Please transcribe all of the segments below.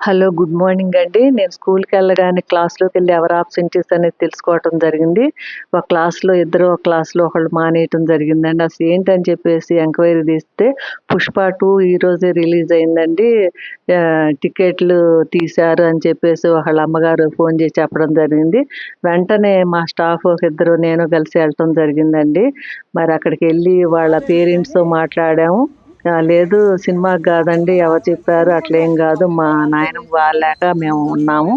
Hello good morning అండి. నేను స్కూల్కి వెళ్ళగానే క్లాస్లోకి వెళ్ళి ఎవరు ఆబ్సెంట్ అనేది తెలుసుకోవటం జరిగింది. ఒక క్లాస్లో ఇద్దరు ఒక క్లాస్లో ఒకళ్ళు మానేయటం జరిగిందండి. అసలు ఏంటని చెప్పేసి ఎంక్వైరీ తీస్తే పుష్ప టూ ఈరోజే రిలీజ్ అయిందండి. టికెట్లు తీశారు అని చెప్పేసి వాళ్ళ అమ్మగారు ఫోన్ చేసి చెప్పడం జరిగింది. వెంటనే మా స్టాఫ్ ఒక ఇద్దరు నేను కలిసి వెళ్ళటం జరిగిందండి. మరి అక్కడికి వెళ్ళి వాళ్ళ పేరెంట్స్తో మాట్లాడాము. లేదు సినిమాకి కాదండి ఎవరు చెప్పారు అట్లేం కాదు మా నాయన బాగాలేక మేము ఉన్నాము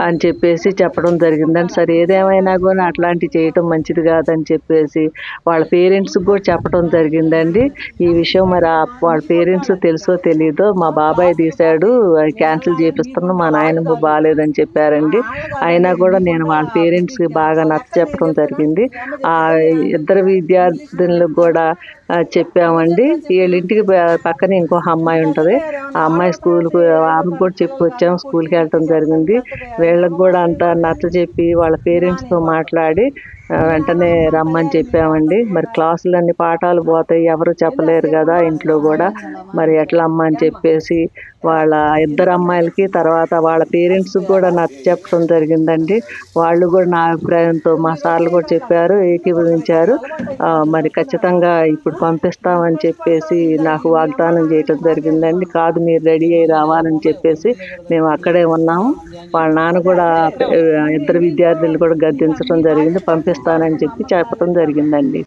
అని చెప్పేసి చెప్పడం జరిగిందండి. సరే ఏదేమైనా కూడా అట్లాంటివి చేయటం మంచిది కాదని చెప్పేసి వాళ్ళ పేరెంట్స్ కూడా చెప్పడం జరిగిందండి. ఈ విషయం మరి ఆ వాళ్ళ పేరెంట్స్ తెలుసో తెలియదో మా బాబాయ్ తీశాడు అది క్యాన్సిల్ చేపిస్తున్నాం మా నాయనమ్మ బాగాలేదని చెప్పారండి. అయినా కూడా నేను వాళ్ళ పేరెంట్స్కి బాగా నచ్చ చెప్పడం జరిగింది. ఆ ఇద్దరు విద్యార్థులకు కూడా చెప్పామండి. వీళ్ళ ఇంటికి పక్కన ఇంకో అమ్మాయి ఉంటుంది. ఆ అమ్మాయి స్కూల్కి ఆమెకు కూడా చెప్పి వచ్చాము స్కూల్కి వెళ్ళటం జరిగింది. వీళ్ళకి కూడా అంతా నచ్చ చెప్పి వాళ్ళ పేరెంట్స్తో మాట్లాడి వెంటనే రమ్మని చెప్పామండి. మరి క్లాసులన్నీ పాఠాలు పోతాయి. ఎవరు చెప్పలేరు కదా ఇంట్లో కూడా. మరి ఎట్లా అమ్మ అని చెప్పేసి వాళ్ళ ఇద్దరు అమ్మాయిలకి తర్వాత వాళ్ళ పేరెంట్స్ కూడా నాకు చెప్పడం జరిగిందండి. వాళ్ళు కూడా నా అభిప్రాయంతో మా సార్లు కూడా చెప్పారు ఏకీభవించారు. మరి ఖచ్చితంగా ఇప్పుడు పంపిస్తామని చెప్పేసి నాకు వాగ్దానం చేయటం జరిగిందండి. కాదు మీరు రెడీ అయ్యి రావాలని చెప్పేసి మేము అక్కడే ఉన్నాము. వాళ్ళ నాన్న కూడా ఇద్దరు విద్యార్థులు కూడా గద్దించడం జరిగింది. చేస్తానని చెప్పి చెప్పడం జరిగిందండి.